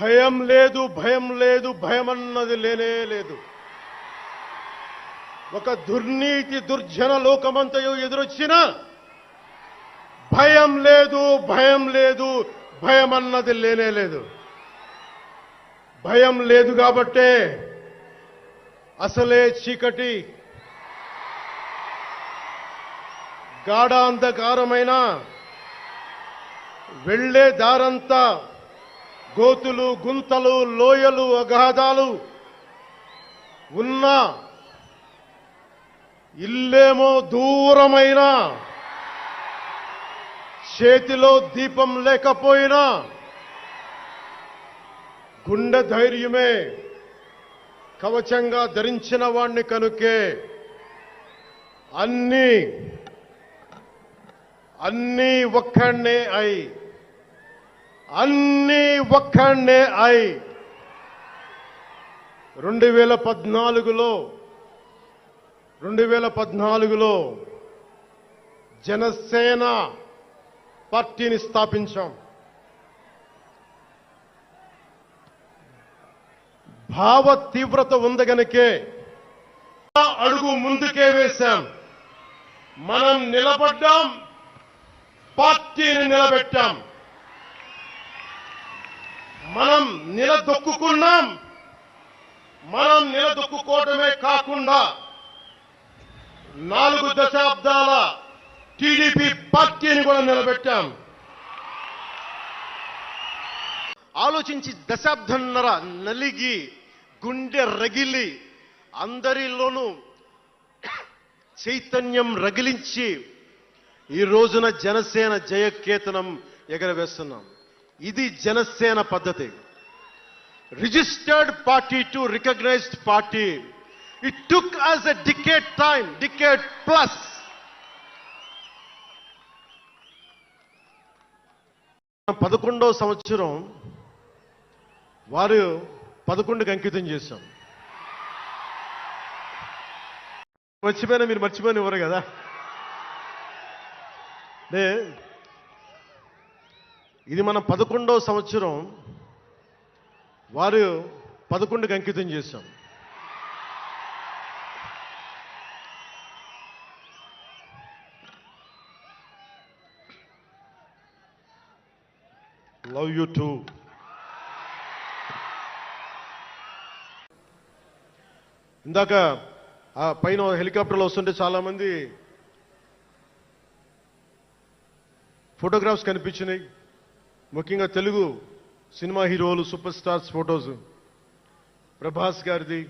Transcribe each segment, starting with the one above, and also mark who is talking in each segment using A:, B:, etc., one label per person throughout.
A: భయం లేదు భయం లేదు భయం అన్నది లేనే లేదు. ఒక దుర్నీతి దుర్జన లోకమంతయు ఎదురొచ్చిన భయం లేదు భయం లేదు భయం అన్నది లేనే లేదు. భయం లేదు కాబట్టే అసలే చీకటి. గాఢాంధకారమైన వెళ్ళే దారంతా గోతులు గుంతలు లోయలు అగాధాలు ఉన్నా ఇల్లేమో దూరమైన చేతిలో దీపం లేకపోయినా గుండె ధైర్యమే కవచంగా ధరించిన వాణ్ణి కనుకే అన్నీ అన్నీ ఒక్కడే అయి అన్నీ ఒక్కడే అయి రెండు వేల పద్నాలుగులో రెండు వేల పద్నాలుగులో జనసేన పార్టీని స్థాపించాం. భావ తీవ్రత ఉంది గనకే అడుగు ముందుకే వేశాం. మనం నిలబడ్డాం పార్టీని నిలబెట్టాం. మనం నిలదొక్కున్నాం మనం నిలదొక్కుకోవటమే కాకుండా నాలుగు దశాబ్దాల టీడీపీ పార్టీని కూడా నిలబెట్టాం. ఆలోచించి దశాబ్దన్నర నలిగి గుండె రగిలి అందరిలోనూ చైతన్యం రగిలించి ఈ రోజున జనసేన జయకేతనం ఎగరవేస్తున్నాం. ఇది జనసేన పద్ధతి. Registered party to recognised party it took us a decade time decade plus పదకొండవ సంవత్సరం వారు పదకొండుకి అంకితం చేశాం. మర్చిపోయినా మీరు మర్చిపోయిన ఎవరు కదా? అంటే ఇది మన పదకొండవ సంవత్సరం. వారు పదకొండుకి అంకితం చేశాం. లవ్ యూ టూ ఇందాక ఆ పైన హెలికాప్టర్లో వస్తుంటే చాలామంది ఫోటోగ్రాఫ్స్ కనిపించినాయి. ముఖ్యంగా తెలుగు సినిమా హీరోలు సూపర్ స్టార్స్ ఫొటోస్. ప్రభాస్ గారిది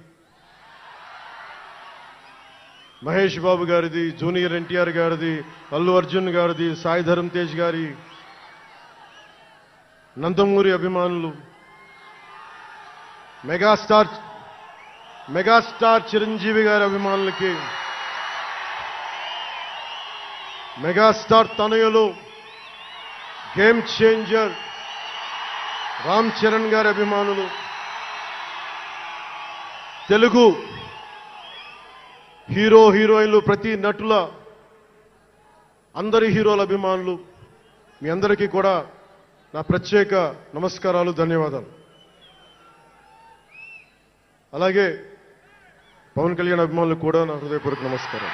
A: మహేష్ బాబు గారిది జూనియర్ ఎన్టీఆర్ గారిది అల్లు అర్జున్ గారిది సాయి ధరమ్ తేజ్ గారి నందమూరి అభిమానులు మెగాస్టార్ మెగాస్టార్ చిరంజీవి గారి అభిమానులకి మెగాస్టార్ తనయులు గేమ్ చేంజర్ రామ్ చరణ్ గారి అభిమానులు. తెలుగు హీరో హీరోయిన్లు ప్రతి నటుల అందరి హీరోల అభిమానులు మీ అందరికీ కూడా నా ప్రత్యేక నమస్కారాలు ధన్యవాదాలు. అలాగే పవన్ కళ్యాణ్ అభిమానులకు కూడా నా హృదయపూర్వక నమస్కారం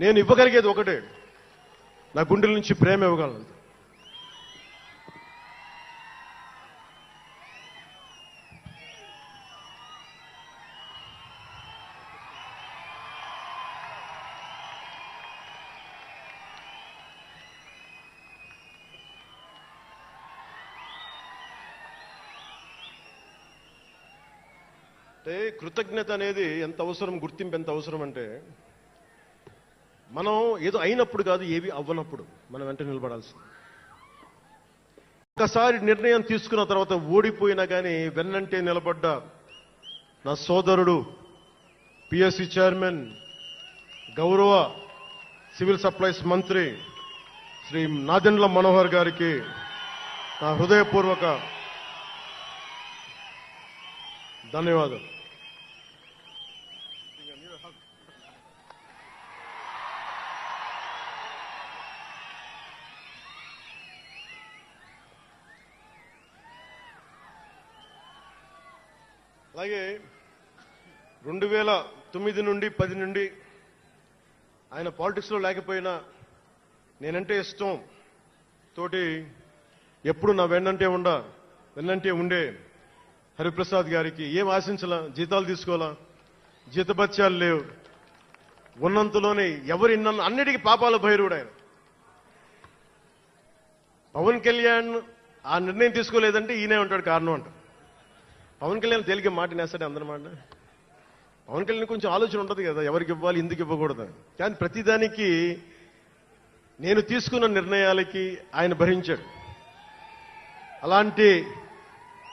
A: నేను ఇవ్వగలిగేది ఒకటే. నా గుండెల నుంచి ప్రేమ ఇవ్వగలను. అంటే కృతజ్ఞత అనేది ఎంత అవసరం గుర్తింపు ఎంత అవసరం అంటే మనం ఏదో అయినప్పుడు కాదు ఏవి అవ్వనప్పుడు మనం వెంట నిలబడాల్సింది. ఒకసారి నిర్ణయం తీసుకున్న తర్వాత ఓడిపోయినా కానీ వెన్నంటే నిలబడ్డ నా సోదరుడు పిఎస్సి చైర్మన్ గౌరవ సివిల్ సప్లైస్ మంత్రి శ్రీ నాదెండ్ల మనోహర్ గారికి నా హృదయపూర్వక ధన్యవాదాలు. అలాగే రెండు వేల తొమ్మిది నుండి పది నుండి ఆయన పాలిటిక్స్లో లేకపోయినా నేనంటే ఇష్టం తోటి ఎప్పుడు నా వెన్నంటే ఉండ వెన్నంటే ఉండే హరిప్రసాద్ గారికి ఏం ఆశించలా జీతాలు తీసుకోవాలా? జీతభత్యాలు లేవు. ఉన్నంతలోనే ఎవరి నన్ను అన్నిటికీ పాపాల భైరుడు ఆయన. పవన్ కళ్యాణ్ ఆ నిర్ణయం తీసుకోలేదంటే ఈయనే ఉంటాడు కారణం అంటారు. పవన్ కళ్యాణ్ తేలిక మాట నేస్తాడు అందరి మాట? పవన్ కళ్యాణ్ కొంచెం ఆలోచన ఉంటుంది కదా ఎవరికి ఇవ్వాలి ఎందుకు ఇవ్వకూడదు కానీ ప్రతిదానికి నేను తీసుకున్న నిర్ణయాలకి ఆయన భరించాడు. అలాంటి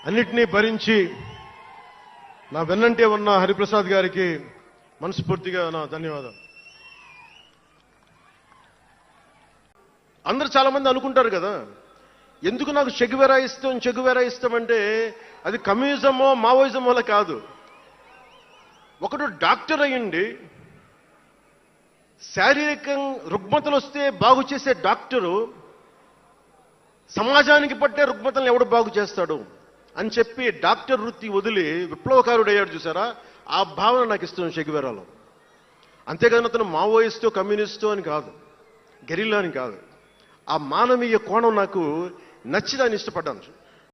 A: అన్నిటినీ భరించి నా వెన్నంటే ఉన్న హరిప్రసాద్ గారికి మనస్ఫూర్తిగా నా ధన్యవాదాలు. అందరు చాలామంది అనుకుంటారు కదా ఎందుకు నాకు చెగువెరా ఇష్టం చెగువెరా ఇష్టం అంటే అది కమ్యూనిజమో మావోయిజం కాదు. ఒకడు డాక్టర్ అయ్యండి శారీరకం రుగ్మతలు వస్తే బాగు చేసే డాక్టరు సమాజానికి పట్టే రుగ్మతలను ఎవడు బాగు చేస్తాడు అని చెప్పి డాక్టర్ వృత్తి వదిలి విప్లవకారుడయ్యాడు చూసారా? ఆ భావన నాకు ఇష్టం షెగువెరాలో అంతేకాని అతను మావోయిస్టో కమ్యూనిస్టో అని కాదు. గెరిల్లా అని కాదు. ఆ మానవీయ కోణం నాకు నచ్చి దాన్ని ఇష్టపడ్డాను.